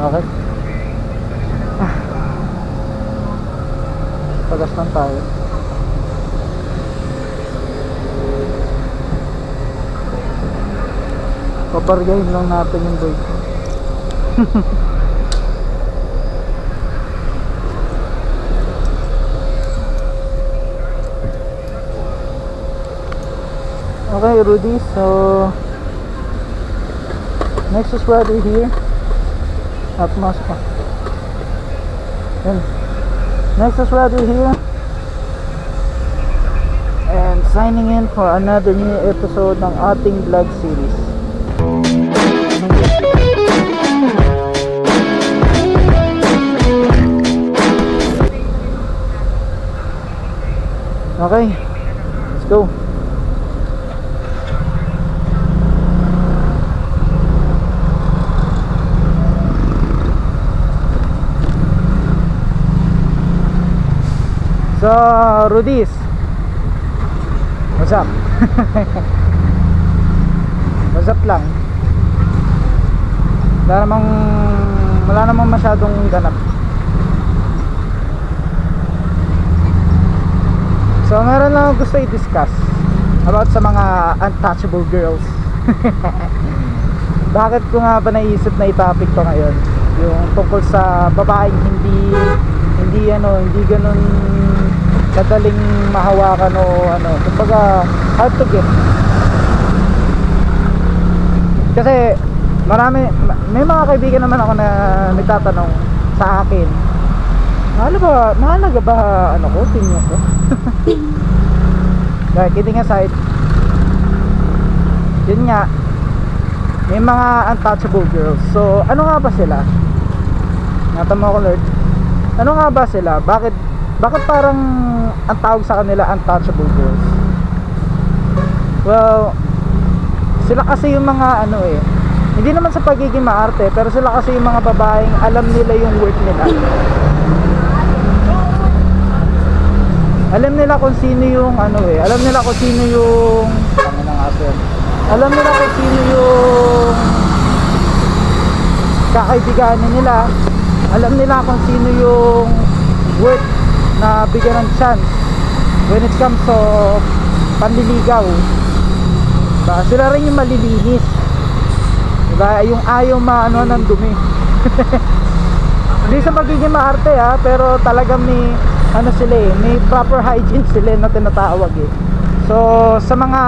Okay. Ah. Pagas tayo. Papargahin lang natin yung brake. Okay, Rudy, so next is ready here. At pa. Yan. Next is ready here. And signing in for another new episode ng ating vlog series. Okay, let's go. So, Rudis. What's up? What's up lang? Wala namang wala namang masyadong ganap. So, meron lang gusto i-discuss about sa mga untouchable girls. Bakit ko nga ba naisip na i-topic to ngayon? Yung tungkol sa babaeng hindi hindi ano, hindi ganun kadaling mahawakan o ano, kumbaga hard to get. Kasi marami ma- may mga kaibigan naman ako na nagtatanong sa akin. Mahalaga ba, mahalaga ba ano ko, opinion ko? Dahil kidding aside, yun nga, may mga untouchable girls. So, ano nga ba sila? Natama ko Lord. Ano nga ba sila? Bakit bakit parang ang tawag sa kanila untouchable girls? Well, sila kasi yung mga ano eh, hindi naman sa pagiging maarte, pero sila kasi yung mga babaeng alam nila yung worth nila. Alam nila kung sino yung ano eh, alam nila kung sino yung. Alam nila kung sino yung kakaibiganin nila. Alam nila kung sino yung worth na bigyan ng chance when it comes to panliligaw. Diba? Sila rin yung malilinis. Diba? Yung ayaw maano ng dumi. Hindi sa pagiging maarte ha, pero talagang may ano sila eh, may proper hygiene sila na tinatawag eh. So sa mga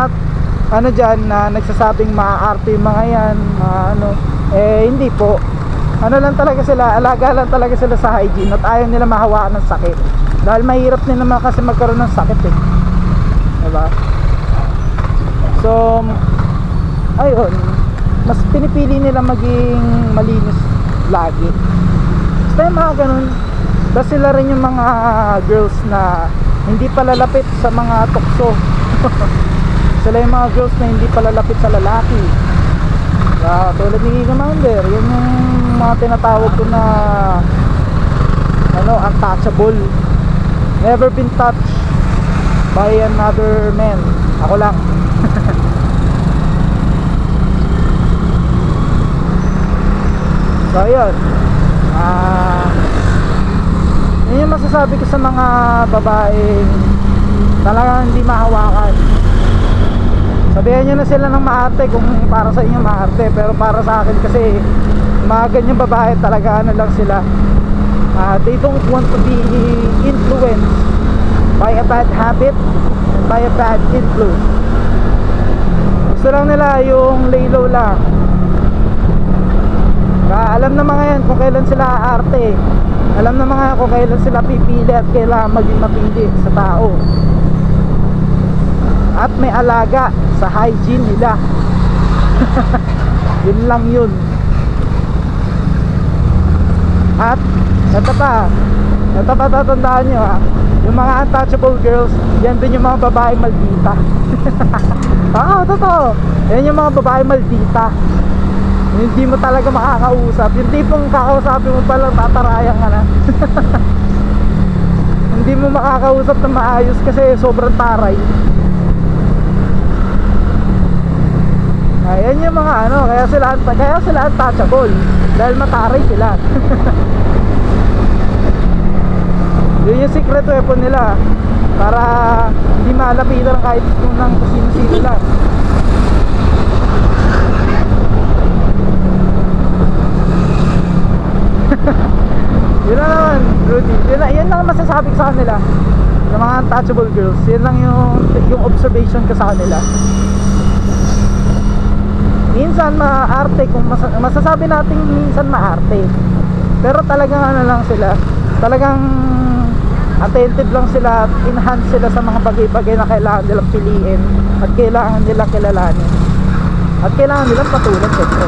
ano diyan na nagsasabing maaarte yung mga yan, ano, eh hindi po. Ano lang talaga sila, alaga lang talaga sila sa hygiene at ayaw nila mahawakan ng sakit. Dahil mahirap din naman kasi magkaroon ng sakit eh. Diba? So, ayun, mas pinipili nila maging malinis lagi. Basta yung mga ganun, basta sila rin yung mga girls na hindi palalapit sa mga tukso. sila yung mga girls na hindi palalapit sa lalaki. Kaya tulad ni Commander, yan yung mga tinatawag ko na ano, untouchable. Never been touched by another man. Ako lang. so ayun. Ah yun yung masasabi ko sa mga babaeng talagang hindi mahawakan sabihan nyo na sila ng maarte kung para sa inyo maarte pero para sa akin kasi mga ganyang babae talaga ano lang sila uh, they don't want to be influenced by a bad habit by a bad influence. Gusto lang nila yung lay low lang. Kaya alam na mga yan kung kailan sila aarte. Alam na mga kung kailan sila pipili at kailangan maging mapili sa tao. At may alaga sa hygiene nila. Yun lang yun. At ito pa ito pa tatandaan nyo ha yung mga untouchable girls yan din yung mga babae maldita. Oo totoo. Yan yung mga babae maldita. Hindi mo talaga makakausap. Yung tipong kakausapin mo palang tatarayan ka na. Hindi mo makakausap na maayos kasi sobrang taray. Ayan yung mga ano, kaya sila kaya sila untouchable. Dahil mataray sila. Yun yung secret weapon nila para hindi malapitan kahit kung nang sino-sino lang. yun lang naman, Rudy. Yun, lang- yun lang ang masasabi sa kanila. Sa mga untouchable girls, yun lang yung, yung observation ko sa kanila minsan maarte kung mas- masasabi natin minsan maarte pero talagang ano lang sila talagang attentive lang sila at enhance sila sa mga bagay-bagay na kailangan nilang piliin at kailangan nilang kilalanin. At kailangan nilang patulan syempre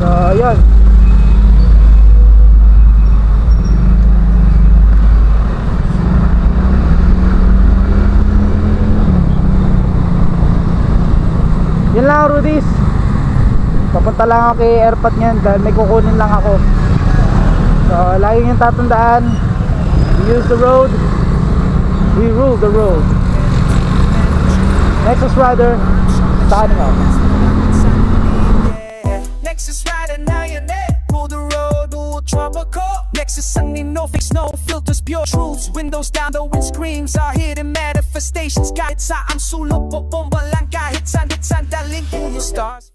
so yun Rudis Papunta lang ako kay airpot ngayon dahil may kukunin lang ako So lagi yung tatandaan use the road We rule the road Nexus Rider Signing off Nexus Rider, now you're net. Pull the road, ultra core. Nexus Sunny, no fix, no filters, pure truths. Windows down, the windscreens are hidden manifestations. Kahit sa ang sulok, bomba lang kahit saan, hit saan, daling puno stars.